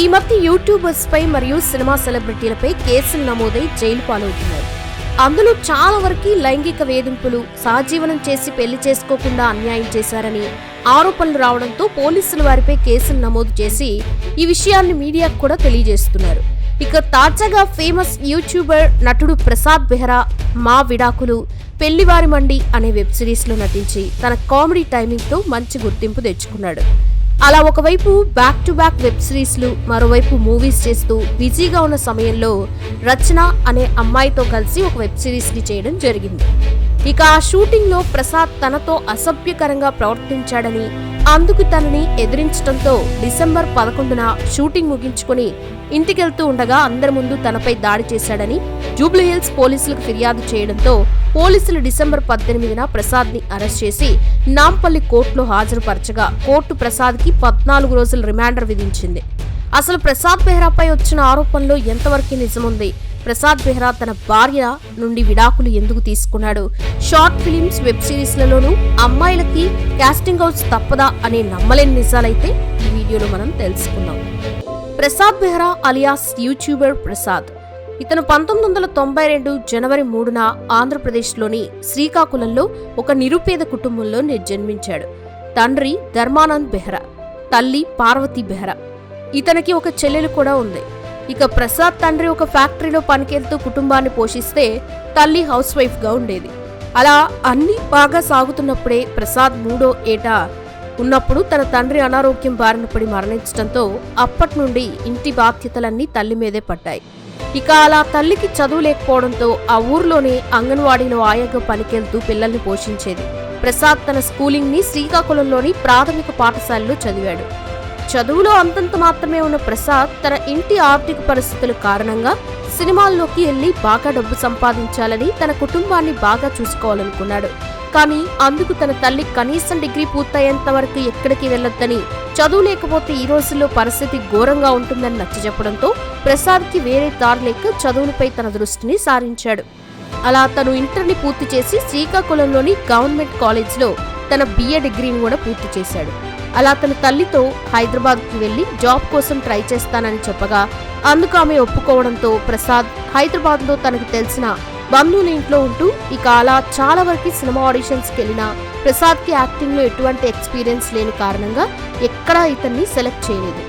ఈ మధ్య యూట్యూబర్స్ పై మరియు సినిమా సెలబ్రిటీలపై కేసులు నమోదై జైలు పాలవుతున్నారు. అందులో చాలా వరకు లైంగిక వేధింపులు సహజీవనం చేసి పెళ్ళి చేసుకోకుండా అన్యాయం చేశారని ఆరోపణలు రావడంతో పోలీసులు వారిపై కేసులు నమోదు చేసి ఈ విషయాన్ని మీడియాకు కూడా తెలియజేస్తున్నారు. ఇక తాజాగా ఫేమస్ యూట్యూబర్ నటుడు ప్రసాద్ బెహ్రా మా విడాకులు పెళ్ళివారి మండి అనే వెబ్ సిరీస్లో నటించి తన కామెడీ టైమింగ్తో మంచి గుర్తింపు తెచ్చుకున్నాడు. అలా ఒకవైపు బ్యాక్ టు బ్యాక్ వెబ్ సిరీస్లు మరోవైపు మూవీస్ చేస్తూ బిజీగా ఉన్న సమయంలో రచన అనే అమ్మాయితో కలిసి ఒక వెబ్ సిరీస్ని చేయడం జరిగింది. ఇక ఆ షూటింగ్లో ప్రసాద్ తనతో అసభ్యకరంగా ప్రవర్తించాడని అందుకు తనని ఎదిరించడంతో డిసెంబర్ పదకొండున షూటింగ్ ముగించుకుని ఇంటికెళ్తూ ఉండగా అందరి ముందు తనపై దాడి చేశాడని జూబ్లీహిల్స్ పోలీసులకు ఫిర్యాదు చేయడంతో పోలీసులు డిసెంబర్ పద్దెనిమిదిన ప్రసాద్ని అరెస్ట్ చేసి నాంపల్లి కోర్టులో హాజరుపరచగా కోర్టు ప్రసాద్కి పద్నాలుగు రోజుల రిమాండర్ విధించింది. అసలు ప్రసాద్ బెహ్రాపై వచ్చిన ఆరోపణలో ఎంతవరకు నిజముంది? ప్రసాద్ బెహ్రా తన భార్య నుండి విడాకులు ఎందుకు తీసుకున్నాడు? షార్ట్ ఫిలిమ్స్ వెబ్ సిరీస్లలోనూ అమ్మాయిలకి కాస్టింగ్ హౌస్ తప్పదా అనే నమ్మలేని నిజాలైతే ఈ వీడియోలో మనం తెలుసుకుందాం. Prasad Behera alias YouTuber Prasad. ఇతను పంతొమ్మిది వందల తొంభై రెండు జనవరి మూడున ఆంధ్రప్రదేశ్లోని శ్రీకాకుళంలో ఒక నిరుపేద కుటుంబంలో జన్మించాడు తండ్రి ధర్మానంద్ బెహ్రా తల్లి పార్వతి బెహ్రా. ఇతనికి ఒక చెల్లెలు కూడా ఉంది. ఇక ప్రసాద్ తండ్రి ఒక ఫ్యాక్టరీలో పనికెళ్తూ కుటుంబాన్ని పోషిస్తే తల్లి హౌస్ వైఫ్గా ఉండేది. అలా అన్నీ బాగా సాగుతున్నప్పుడే ప్రసాద్ మూడో ఏటా ఉన్నప్పుడు తన తండ్రి అనారోగ్యం బారిన పడి మరణించడంతో అప్పటి నుండి ఇంటి బాధ్యతలన్నీ తల్లి మీదే పడ్డాయి. ఇక అలా తల్లికి చదువు లేకపోవడంతో ఆ ఊర్లోనే అంగన్వాడీలో ఆయాగా పనికెళ్తూ పిల్లల్ని పోషించేది. ప్రసాద్ తన స్కూలింగ్ని శ్రీకాకుళంలోని ప్రాథమిక పాఠశాలలో చదివాడు. చదువులో అంతంత మాత్రమే ఉన్న ప్రసాద్ తన ఇంటి ఆర్థిక పరిస్థితుల కారణంగా సినిమాల్లోకి వెళ్ళి బాగా డబ్బు సంపాదించాలని తన కుటుంబాన్ని బాగా చూసుకోవాలనుకున్నాడు. కానీ అందుకు తన తల్లి కనీసం డిగ్రీ పూర్తయ్యేంత వరకు ఎక్కడికి వెళ్ళొద్దని చదువు లేకపోతే ఈ రోజుల్లో పరిస్థితి ఘోరంగా ఉంటుందని నచ్చజెప్పడంతో ప్రసాద్కి వేరే దారి లేక చదువులపై తన దృష్టిని సారించాడు. అలా తను ఇంటర్ని పూర్తి చేసి శ్రీకాకుళంలోని గవర్నమెంట్ కాలేజ్లో తన బిఏ డిగ్రీని కూడా పూర్తి చేశాడు. అలా తన తల్లితో హైదరాబాద్కి వెళ్ళి జాబ్ కోసం ట్రై చేస్తానని చెప్పగా అందుకు ఆమె ఒప్పుకోవడంతో ప్రసాద్ హైదరాబాద్లో తనకు తెలిసిన బంధువుల ఇంట్లో ఉంటూ ఇక అలా చాలా వరకు సినిమా ఆడిషన్స్కి వెళ్ళినా ప్రసాద్కి యాక్టింగ్లో ఎటువంటి ఎక్స్పీరియన్స్ లేని కారణంగా ఎక్కడా ఇతన్ని సెలెక్ట్ చేయలేదు.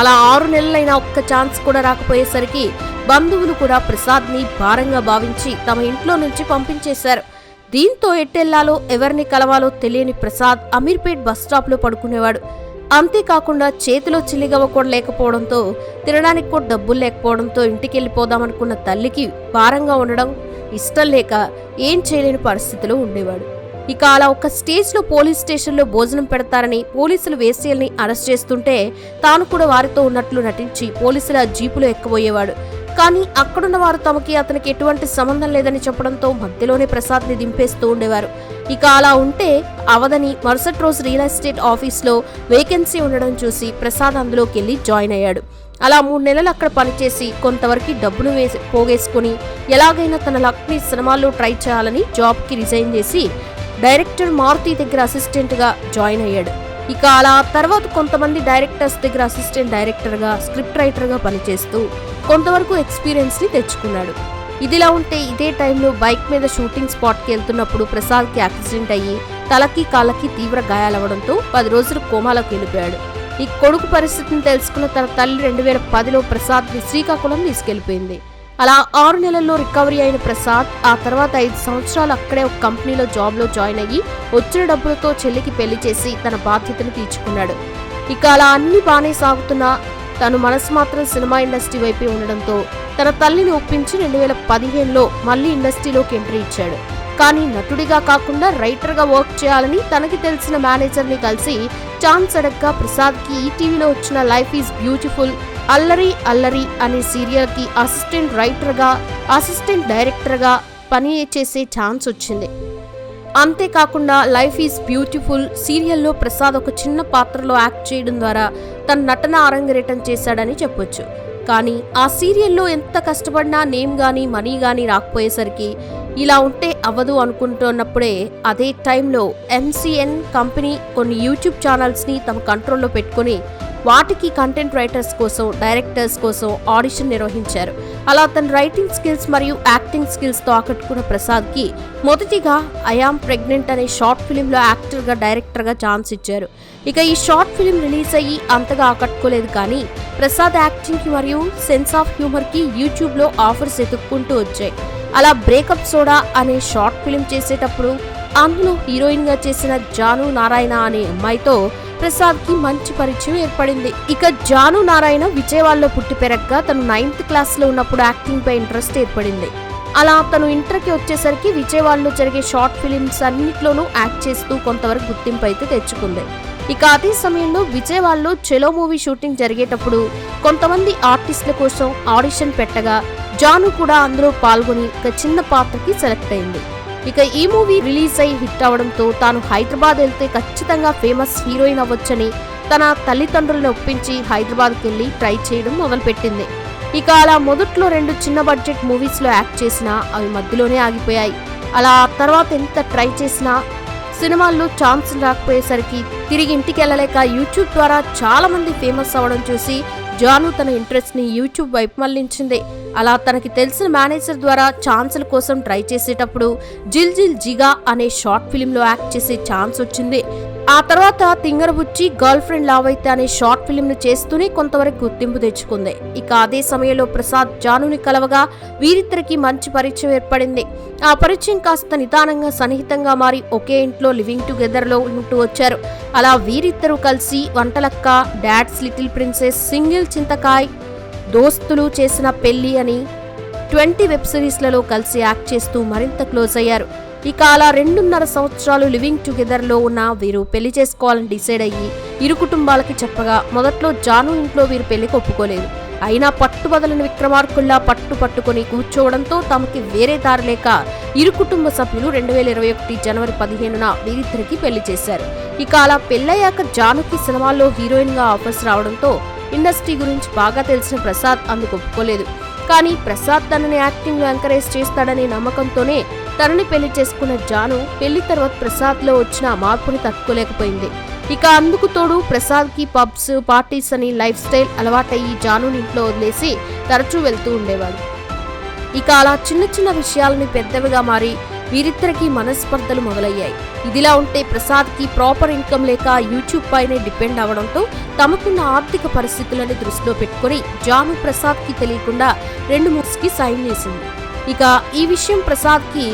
అలా ఆరు నెలలైనా ఒక్క ఛాన్స్ కూడా రాకపోయేసరికి బంధువులు కూడా ప్రసాద్ని భారంగా భావించి తమ ఇంట్లో నుంచి పంపించేశారు. దీంతో ఎట్టెళ్ళాలో ఎవరిని కలవాలో తెలియని ప్రసాద్ అమీర్పేట్ బస్ స్టాప్లో పడుకునేవాడు. అంతేకాకుండా చేతిలో చిల్లిగవ్వ కూడా లేకపోవడంతో తినడానికి కూడా డబ్బులు లేకపోవడంతో ఇంటికి వెళ్ళిపోదామనుకున్న తల్లికి భారంగా ఉండడం ఇష్టం లేక ఏం చేయలేని పరిస్థితిలో ఉండేవాడు. ఇక అలా ఒక స్టేజ్లో పోలీస్ స్టేషన్లో భోజనం పెడతారని పోలీసులు వేసేల్ని అరెస్ట్ చేస్తుంటే తాను కూడా వారితో ఉన్నట్లు నటించి పోలీసుల జీపులో ఎక్కబోయేవాడు కానీ అక్కడున్న వారు తమకి అతనికి ఎటువంటి సంబంధం లేదని చెప్పడంతో మధ్యలోనే ప్రసాద్ని దింపేస్తూ ఉండేవారు. ఇక అలా ఉంటే అవదని మరుసటి రోజు రియల్ ఎస్టేట్ ఆఫీస్లో వేకెన్సీ ఉండడం చూసి ప్రసాద్ అందులోకి వెళ్ళి జాయిన్ అయ్యాడు. అలా మూడు నెలలు అక్కడ పనిచేసి కొంతవరకు డబ్బును వేసి పోగేసుకుని ఎలాగైనా తన లక్ని సినిమాల్లో ట్రై చేయాలని జాబ్కి రిజైన్ చేసి డైరెక్టర్ మారుతి దగ్గర అసిస్టెంట్గా జాయిన్ అయ్యాడు. ఇక అలా తర్వాత కొంతమంది డైరెక్టర్స్ దగ్గర అసిస్టెంట్ డైరెక్టర్గా స్క్రిప్ట్ రైటర్గా పనిచేస్తూ కొంతవరకు ఎక్స్పీరియన్స్ని తెచ్చుకున్నాడు. ఇదిలా ఉంటే ఇదే టైంలో బైక్ మీద షూటింగ్ స్పాట్కి వెళ్తున్నప్పుడు ప్రసాద్కి యాక్సిడెంట్ అయ్యి తలకి కాళ్ళకి తీవ్ర గాయాలవడంతో పది రోజులు కోమాలోకి వెళ్ళిపోయాడు. ఈ కొడుకు పరిస్థితిని తెలుసుకున్న తన తల్లి రెండు వేల పదిలో ప్రసాద్ని శ్రీకాకుళం తీసుకెళ్ళిపోయింది అలా ఆరు నెలల్లో రికవరీ అయిన ప్రసాద్ ఆ తర్వాత ఐదు సంవత్సరాలు అక్కడే ఒక కంపెనీలో జాబ్లో జాయిన్ అయ్యి వచ్చిన డబ్బులతో చెల్లికి పెళ్ళి చేసి తన బాధ్యతను తీర్చుకున్నాడు. ఇక అలా అన్ని బాగానే సాగుతున్నా తను మనసు మాత్రం సినిమా ఇండస్ట్రీ వైపే ఉండడంతో తన తల్లిని ఒప్పించి రెండు వేల పదిహేనులో మళ్ళీ ఇండస్ట్రీలోకి ఎంట్రీ ఇచ్చాడు. కానీ నటుడిగా కాకుండా రైటర్గా వర్క్ చేయాలని తనకి తెలిసిన మేనేజర్ని కలిసి ఛాన్స్ అడగ్గా ప్రసాద్కి ఈ టీవీలో వచ్చిన లైఫ్ ఈజ్ బ్యూటిఫుల్ అల్లరి అల్లరి అనే సీరియల్కి అసిస్టెంట్ రైటర్గా అసిస్టెంట్ డైరెక్టర్గా పని చేసే ఛాన్స్ వచ్చింది. అంతేకాకుండా లైఫ్ ఈజ్ బ్యూటిఫుల్ సీరియల్లో ప్రసాద్ ఒక చిన్న పాత్రలో యాక్ట్ చేయడం ద్వారా తన నటన అరంగరేటం చేశాడని చెప్పొచ్చు. కానీ ఆ సీరియల్లో ఎంత కష్టపడినా నేమ్ కానీ మనీ కానీ రాకపోయేసరికి ఇలా ఉంటే అవ్వదు అనుకుంటున్నప్పుడే అదే టైంలో ఎంసీఎన్ కంపెనీ కొన్ని యూట్యూబ్ ఛానల్స్ని తమ కంట్రోల్లో పెట్టుకొని వాటికి కంటెంట్ రైటర్స్ కోసం డైరెక్టర్స్ కోసం ఆడిషన్ నిర్వహించారు. అలా తన రైటింగ్ స్కిల్స్ మరియు యాక్టింగ్ స్కిల్స్తో ఆకట్టుకున్న ప్రసాద్కి మొదటిగా ఐఆమ్ ప్రెగ్నెంట్ అనే షార్ట్ ఫిలింలో యాక్టర్గా డైరెక్టర్గా ఛాన్స్ ఇచ్చారు. ఇక ఈ షార్ట్ ఫిలిం రిలీజ్ అయ్యి అంతగా ఆకట్టుకోలేదు కానీ ప్రసాద్ యాక్టింగ్కి మరియు సెన్స్ ఆఫ్ హ్యూమర్కి యూట్యూబ్లో ఆఫర్స్ ఎతుక్కుంటూ వచ్చాయి. అలా బ్రేకప్ సోడా అనే షార్ట్ ఫిలిం చేసేటప్పుడు అందులో హీరోయిన్గా చేసిన జాను నారాయణ అనే అమ్మాయితో ప్రసాద్కి మంచి పరిచయం ఏర్పడింది. ఇక జాను నారాయణ విజయవాడలో పుట్టి పెరగ్గా తను నైన్త్ క్లాస్లో ఉన్నప్పుడు యాక్టింగ్ పై ఇంట్రెస్ట్ ఏర్పడింది. అలా తను ఇంటర్కి వచ్చేసరికి విజయవాడలో జరిగే షార్ట్ ఫిలిమ్స్ అన్నిట్లోనూ యాక్ట్ చేస్తూ కొంతవరకు గుర్తింపు అయితే తెచ్చుకుంది. ఇక అదే సమయంలో విజయవాడలో చెలో మూవీ షూటింగ్ జరిగేటప్పుడు కొంతమంది ఆర్టిస్టుల కోసం ఆడిషన్ పెట్టగా జాను కూడా అందులో పాల్గొని ఒక చిన్న పాత్రకి సెలెక్ట్ అయింది. ఇక ఈ మూవీ రిలీజ్ అయి హిట్ అవడంతో తాను హైదరాబాద్ వెళ్తే ఖచ్చితంగా ఫేమస్ హీరోయిన్ అవ్వచ్చని తన తల్లిదండ్రులను ఒప్పించి హైదరాబాద్కి వెళ్ళి ట్రై చేయడం మొదలుపెట్టింది. ఇక అలా మొదట్లో రెండు చిన్న బడ్జెట్ మూవీస్లో యాక్ట్ చేసినా అవి మధ్యలోనే ఆగిపోయాయి. అలా తర్వాత ఎంత ట్రై చేసినా సినిమాల్లో ఛాన్స్ రాకపోయేసరికి తిరిగి ఇంటికి వెళ్ళలేక యూట్యూబ్ ద్వారా చాలా మంది ఫేమస్ అవ్వడం చూసి జాను తన ఇంట్రెస్ట్ని యూట్యూబ్ వైపు మళ్ళించింది. అలా తనకి తెలిసిన మేనేజర్ ద్వారా ఛాన్సుల కోసం ట్రై చేసేటప్పుడు జిల్ జిల్ జిగా అనే షార్ట్ ఫిలింలో యాక్ట్ చేసే ఛాన్స్ వచ్చింది. ఆ తర్వాత తింగరబుచ్చి గర్ల్ ఫ్రెండ్ లావైతే అనే షార్ట్ ఫిలిం ను చేస్తూనే కొంతవరకు గుర్తింపు తెచ్చుకుంది. ఇక అదే సమయంలో ప్రసాద్ జానుని కలవగా వీరిద్దరికి మంచి పరిచయం ఏర్పడింది. ఆ పరిచయం కాస్త నిదానంగా సన్నిహితంగా మారి ఒకే ఇంట్లో లివింగ్ టుగెదర్లో ఉంటూ వచ్చారు. అలా వీరిద్దరూ కలిసి Vantalakka dad's little princess single చింతకాయ్ దోస్తులు చేసిన పెళ్ళి అని ట్వంటీ వెబ్ సిరీస్లలో కలిసి యాక్ట్ చేస్తూ మరింత క్లోజ్ అయ్యారు. ఇక అలా రెండున్నర సంవత్సరాలు లివింగ్ టుగెదర్లో ఉన్న వీరు పెళ్ళి చేసుకోవాలని డిసైడ్ అయ్యి ఇరు కుటుంబాలకి చెప్పగా మొదట్లో జాను ఇంట్లో వీరు పెళ్ళికి ఒప్పుకోలేదు. అయినా పట్టుబదలని విక్రమార్కుల్లా పట్టు పట్టుకొని కూర్చోవడంతో తమకి వేరే దారి లేక ఇరు కుటుంబ సభ్యులు రెండు వేల ఇరవై ఒకటి జనవరి పదిహేనున వీరిద్దరికి పెళ్ళి చేశారు. ఇక అలా పెళ్ళయ్యాక జానుకి సినిమాల్లో హీరోయిన్గా ఆఫర్స్ రావడంతో ఇండస్ట్రీ గురించి బాగా తెలిసిన ప్రసాద్ అందుకు ఒప్పుకోలేదు. కానీ ప్రసాద్ తనని యాక్టింగ్ ఎంకరేజ్ చేస్తాడనే నమ్మకంతోనే తనని పెళ్ళి చేసుకున్న జాను పెళ్ళి తర్వాత ప్రసాద్లో వచ్చిన మార్పుని తట్టుకోలేకపోయింది. ఇక అందుకు తోడు ప్రసాద్కి పబ్స్ పార్టీస్ అని లైఫ్ స్టైల్ అలవాటయ్యి జానుని ఇంట్లో వదిలేసి తరచూ వెళ్తూ ఉండేవాడు. ఇక అలా చిన్న చిన్న విషయాలని పెద్దవిగా మారి వీరిద్దరికి మనస్పర్ధలు మొదలయ్యాయి. ఇదిలా ఉంటే ప్రసాద్కి ప్రాపర్ ఇన్కమ్ లేక యూట్యూబ్ పైనే డిపెండ్ అవడంతో తమకున్న ఆర్థిక పరిస్థితులని దృష్టిలో పెట్టుకుని జాను ప్రసాద్కి తెలియకుండా రెండు మూవ్స్ సైన్ చేసింది. ఇక ఈ విషయం ప్రసాద్కి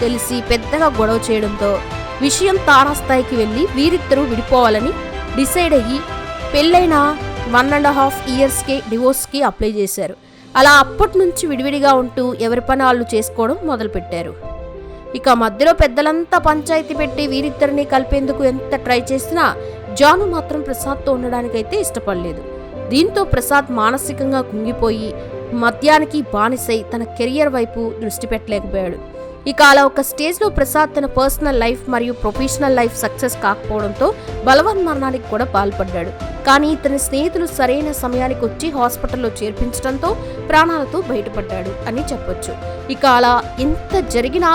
తెలిసి పెద్దగా గొడవ చేయడంతో విషయం తారాస్థాయికి వెళ్ళి వీరిద్దరూ విడిపోవాలని డిసైడ్ అయ్యి పెళ్ళైన వన్ అండ్ హాఫ్ ఇయర్స్కే డివోర్స్కి అప్లై చేశారు. అలా అప్పటి నుంచి విడివిడిగా ఉంటూ ఎవరి పని వాళ్ళు చేసుకోవడం మొదలుపెట్టారు. ఇక మధ్యలో పెద్దలంతా పంచాయతీ పెట్టి వీరిద్దరిని కలిపేందుకు ఎంత ట్రై చేసినా జాను మాత్రం ప్రసాద్తో ఉండడానికైతే ఇష్టపడలేదు. దీంతో ప్రసాద్ మానసికంగా కుంగిపోయి మద్యానికి బానిసై తన కెరియర్ వైపు దృష్టి పెట్టలేకపోయాడు. ఇక అలా ఒక స్టేజ్లో ప్రసాద్ తన పర్సనల్ లైఫ్ మరియు ప్రొఫెషనల్ లైఫ్ సక్సెస్ కాకపోవడంతో బలవన్మరణానికి కూడా పాల్పడ్డాడు. కానీ ఇతని స్నేహితులు సరైన సమయానికి వచ్చి హాస్పిటల్లో చేర్పించడంతో ప్రాణాలతో బయటపడ్డాడు అని చెప్పొచ్చు. ఇక అలా ఎంత జరిగినా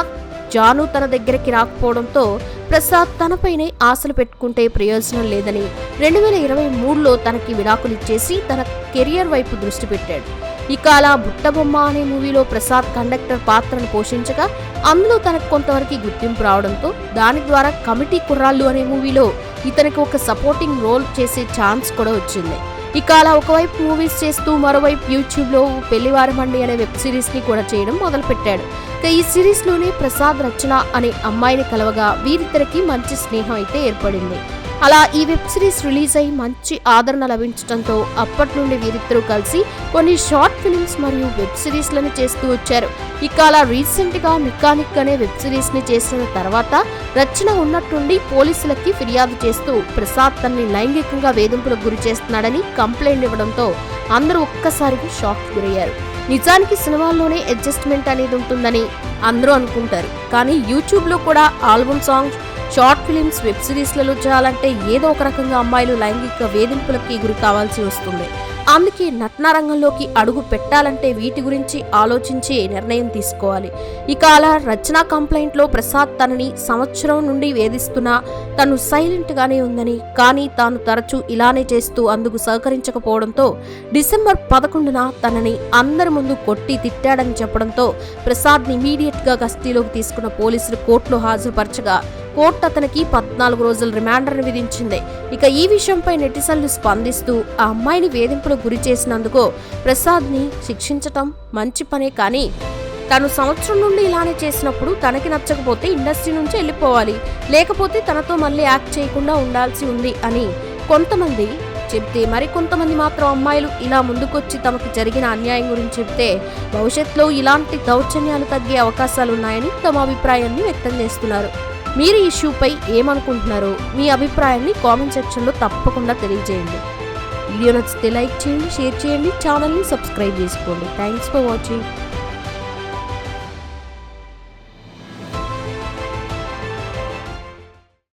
జాను తన దగ్గరికి రాకపోవడంతో ప్రసాద్ తనపైనే ఆశలు పెట్టుకుంటే ప్రయోజనం లేదని రెండు వేల ఇరవై మూడులో తనకి విడాకులిచ్చేసి తన కెరియర్ వైపు దృష్టి పెట్టాడు. ఇక అలా బుట్టబొమ్మ అనే మూవీలో ప్రసాద్ కండక్టర్ పాత్రను పోషించగా అందులో తనకు కొంతవరకు గుర్తింపు రావడంతో దాని ద్వారా కమిటీ కుర్రాళ్ళు అనే మూవీలో ఇతనికి ఒక సపోర్టింగ్ రోల్ చేసే ఛాన్స్ కూడా వచ్చింది. ఇక అలా ఒకవైపు మూవీస్ చేస్తూ మరోవైపు యూట్యూబ్లో పెళ్ళివారమండి అనే వెబ్ సిరీస్ని కూడా చేయడం మొదలుపెట్టాడు. ఇక ఈ సిరీస్లోనే ప్రసాద్ రచన అనే అమ్మాయిని కలవగా వీరిద్దరికి మంచి స్నేహం అయితే ఏర్పడింది. అలా ఈ వెబ్ సిరీస్ రిలీజ్ అయి మంచి ఆదరణ లభించడంతో అప్పటి నుండి వీరిద్దరూ కలిసి కొన్ని షార్ట్ ఫిల్మ్స్ మరియు వెబ్ సిరీస్లను చేస్తూ వచ్చారు. ఇక అలా రీసెంట్గా మెకానిక్ అనే వెబ్ సిరీస్ని చేసిన తర్వాత రచన ఉన్నట్టుండి పోలీసులకి ఫిర్యాదు చేస్తూ ప్రసాద్ తనని లైంగికంగా వేధింపులకు గురి చేస్తున్నాడని కంప్లైంట్ ఇవ్వడంతో అందరూ ఒక్కసారిగా షాక్ గురయ్యారు. నిజానికి సినిమాల్లోనే అడ్జస్ట్మెంట్ అనేది ఉంటుందని అందరూ అనుకుంటారు. కానీ యూట్యూబ్లో కూడా album songs short films web సిరీస్లలో చేయాలంటే ఏదో ఒక రకంగా అమ్మాయిలు లైంగిక వేధింపులకి గురి కావాల్సి వస్తుంది. అందుకే నటన రంగంలోకి అడుగు పెట్టాలంటే వీటి గురించి ఆలోచించి నిర్ణయం తీసుకోవాలి. ఇక అలా రచన కంప్లైంట్లో ప్రసాద్ తనని సంవత్సరం నుండి వేధిస్తున్నా తను సైలెంట్గానే ఉందని కానీ తాను తరచూ ఇలానే చేస్తూ అందుకు సహకరించకపోవడంతో డిసెంబర్ పదకొండున తనని అందరి ముందు కొట్టి తిట్టాడని చెప్పడంతో ప్రసాద్ని ఇమీడియట్గా కస్టీలోకి తీసుకున్న పోలీసులు కోర్టులో హాజరుపరచగా కోర్టు అతనికి పద్నాలుగు రోజుల రిమాండర్ను విధించింది. ఇక ఈ విషయంపై నెటిజన్లు స్పందిస్తూ ఆ అమ్మాయిని వేధింపులకు గురి చేసినందుకు ప్రసాద్ని శిక్షించటం మంచి పనే కానీ తను సంవత్సరం నుండి ఇలానే చేసినప్పుడు తనకి నచ్చకపోతే ఇండస్ట్రీ నుంచి వెళ్ళిపోవాలి. లేకపోతే తనతో మళ్ళీ యాక్ట్ చేయకుండా ఉండాల్సి ఉంది అని కొంతమంది చెప్తే మరి కొంతమంది మాత్రం అమ్మాయిలు ఇలా ముందుకొచ్చి తమకు జరిగిన అన్యాయం గురించి చెప్తే భవిష్యత్తులో ఇలాంటి దౌర్జన్యాలు తగ్గే అవకాశాలున్నాయని తమ అభిప్రాయాన్ని వ్యక్తం చేస్తున్నారు. మీరు ఈ ఇష్యూపై ఏమనుకుంటున్నారో మీ అభిప్రాయాన్ని కామెంట్ సెక్షన్లో తప్పకుండా తెలియజేయండి. వీడియో నచ్చితే లైక్ చేయండి షేర్ చేయండి ఛానల్ని సబ్స్క్రైబ్ చేసుకోండి. Thanks for watching